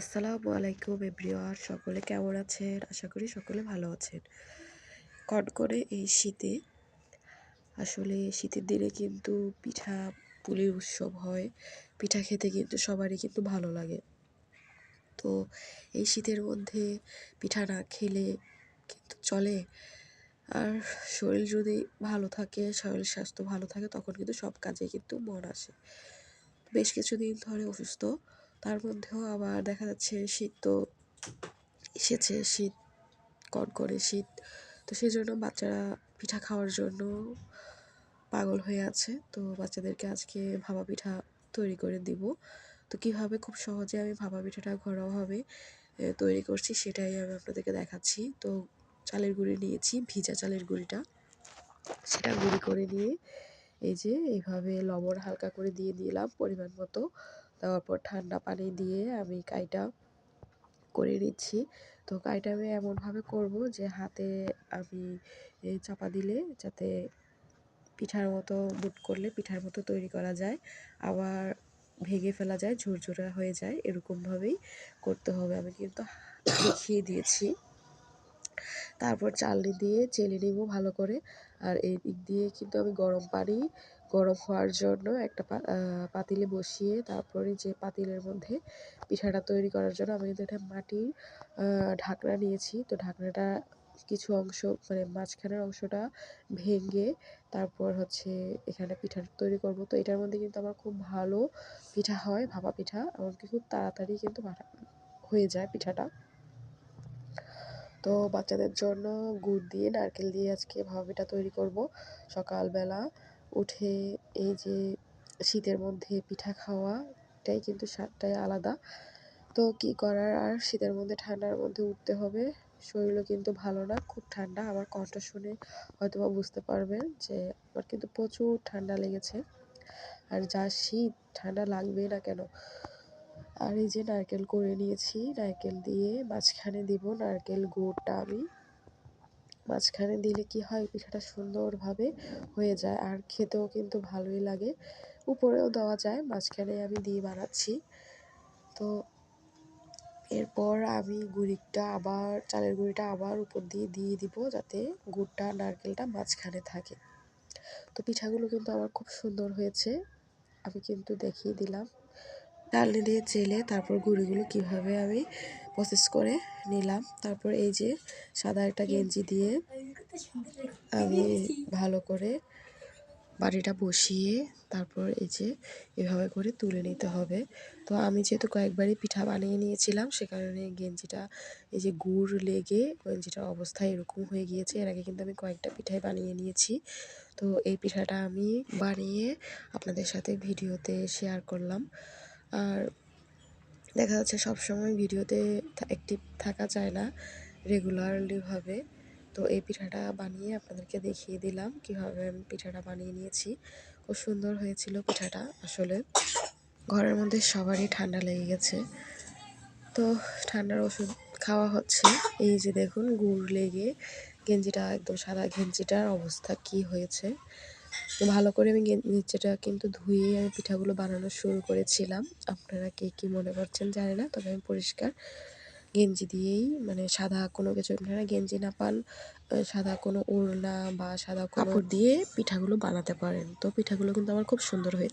আসসালামু আলাইকুম এভরিওয়ান, সকলে কেমন আছেন? আশা করি সকলে ভালো আছেন। কনকনে এই শীতে, আসলে শীতের দিনে কিন্তু পিঠা পুলির উৎসব হয়। পিঠা খেতে কিন্তু সবারই কিন্তু ভালো লাগে। তো এই শীতের মধ্যে পিঠা না খেলে কিন্তু চলে। আর শরীর যদি ভালো থাকে, শরীর স্বাস্থ্য ভালো থাকে, তখন কিন্তু সব কাজে কিন্তু মন আসে। বেশ কিছুদিন ধরে অসুস্থ। তার মধ্যেও আবার দেখা যাচ্ছে শীত তো এসেছে, শীত কনকনে শীত। তো সেই জন্য বাচ্চারা পিঠা খাওয়ার জন্য পাগল হয়ে আছে। তো বাচ্চাদেরকে আজকে ভাপা পিঠা তৈরি করে দিব। তো কীভাবে? খুব সহজে আমি ভাপা পিঠাটা ঘরোয়াভাবে তৈরি করছি, সেটাই আমি আপনাদেরকে দেখাচ্ছি। তো চালের গুঁড়ি নিয়েছি, ভিজা চালের গুঁড়িটা। সেটা গুঁড়ি করে নিয়ে এই যে এইভাবে লবণ হালকা করে দিয়ে দিলাম পরিমাণ মতো। দেওয়ার পর ঠান্ডা পানি দিয়ে আমি কাইটা করে নিচ্ছি। তো কাইটা আমি এমনভাবে করব যে হাতে আমি চাপা দিলে যাতে পিঠার মতো বুট করলে পিঠার মতো তৈরি করা যায়, আবার ভেঙে ফেলা যায়, ঝুরঝুরা হয়ে যায়, এরকমভাবেই করতে হবে। আমি কিন্তু দেখিয়ে দিয়েছি। তারপর চালনি দিয়ে, চেলে নিব ভালো করে। আর এই দিক দিয়ে কিন্তু আমি গরম পানি গরম হওয়ার জন্য একটা পাতিলে বসিয়ে তারপরে যে পাতিলের মধ্যে পিঠাটা তৈরি করার জন্য আমি কিন্তু একটা মাটির ঢাকনা নিয়েছি। তো ঢাকনাটা কিছু অংশ মানে মাঝখানের অংশটা ভেঙে তারপর হচ্ছে এখানে পিঠা তৈরি করব। তো এটার মধ্যে কিন্তু আমার খুব ভালো পিঠা হয়, ভাপা পিঠা। এমনকি খুব তাড়াতাড়ি কিন্তু হয়ে যায় পিঠাটা। তো বাচ্চাদের জন্য গুড় দিয়ে, নারকেল দিয়ে আজকে ভাপা পিঠা তৈরি করব সকালবেলা। উঠে এই যে শীতের মধ্যে পিঠা খাওয়াটাই কিন্তু স্বাদটাই আলাদা। তো কি করার? আর শীতের মধ্যে ঠান্ডার মধ্যে উঠতে হবে। শরীরও কিন্তু ভালো না, খুব ঠান্ডা। আমার কণ্ঠ শুনে হয়তো বা বুঝতে পারবেন যে আমার কিন্তু প্রচুর ঠান্ডা লেগেছে। আর যা শীত, ঠান্ডা লাগবেই না কেন? আর এই যে নারকেল করে নিয়েছি, নারকেল দিয়ে মাঝখানে দিব নারকেল গুড়টা আমি। মাঝখানে দিলে কি হয়, পিঠাটা সুন্দরভাবে হয়ে যায়। আর খেতেও কিন্তু ভালোই লাগে। উপরেও দেওয়া যায়, মাঝখানে আমি দিয়ে বানাচ্ছি। তো এরপর আমি গুড়িটা আবার, চালের গুঁড়িটা আবার উপর দিয়ে দিয়ে দিব যাতে গুড়টা, নারকেলটা মাঝখানে থাকে। তো পিঠাগুলো কিন্তু আমার খুব সুন্দর হয়েছে। আমি কিন্তু দেখিয়ে দিলাম। ডালনি দিয়ে চেলে তারপর গুঁড়িগুলো কীভাবে আমি প্রসেস করে নিলাম। তারপর এই যে সাদা একটা গেঞ্জি দিয়ে আমি ভালো করে বাড়িটা বসিয়ে তারপর এই যে এভাবে করে তুলে নিতে হবে। তো আমি যেহেতু কয়েকবারই পিঠা বানিয়ে নিয়েছিলাম, সে কারণে গেঞ্জিটা এই যে গুড় লেগে গেঞ্জিটার অবস্থা এরকম হয়ে গিয়েছে। এর আগে কিন্তু আমি কয়েকটা পিঠাই বানিয়ে নিয়েছি। তো এই পিঠাটা আমি বানিয়ে আপনাদের সাথে ভিডিওতে শেয়ার করলাম। আর দেখা যাচ্ছে সবসময় ভিডিওতে অ্যাক্টিভ থাকা যায় না রেগুলারলিভাবে তো এই পিঠাটা বানিয়ে আপনাদেরকে দেখিয়ে দিলাম কীভাবে আমি পিঠাটা বানিয়ে নিয়েছি। খুব সুন্দর হয়েছিল পিঠাটা আসলে। ঘরের মধ্যে সবারই ঠান্ডা লেগে গেছে। তো ঠান্ডার ওষুধ খাওয়া হচ্ছে। এই যে দেখুন, গুড় লেগে গেঞ্জিটা, একদম সাদা গেঞ্জিটার অবস্থা কি হয়েছে। তো ভালো করে আমি নিচেটা কিন্তু ধুয়ে আমি পিঠাগুলো বানানো শুরু করেছিলাম। আপনারা কে কি মনে করছেন জানি না, তবে আমি পরিষ্কার গেঞ্জি দিয়েই মানে সাদা কোনো কিছু আপনারা গেঞ্জি না পান সাদা কোনো ওড়না বা সাদা কাপড় দিয়ে পিঠাগুলো বানাতে পারেন। তো পিঠাগুলো কিন্তু আমার খুব সুন্দর হয়েছে।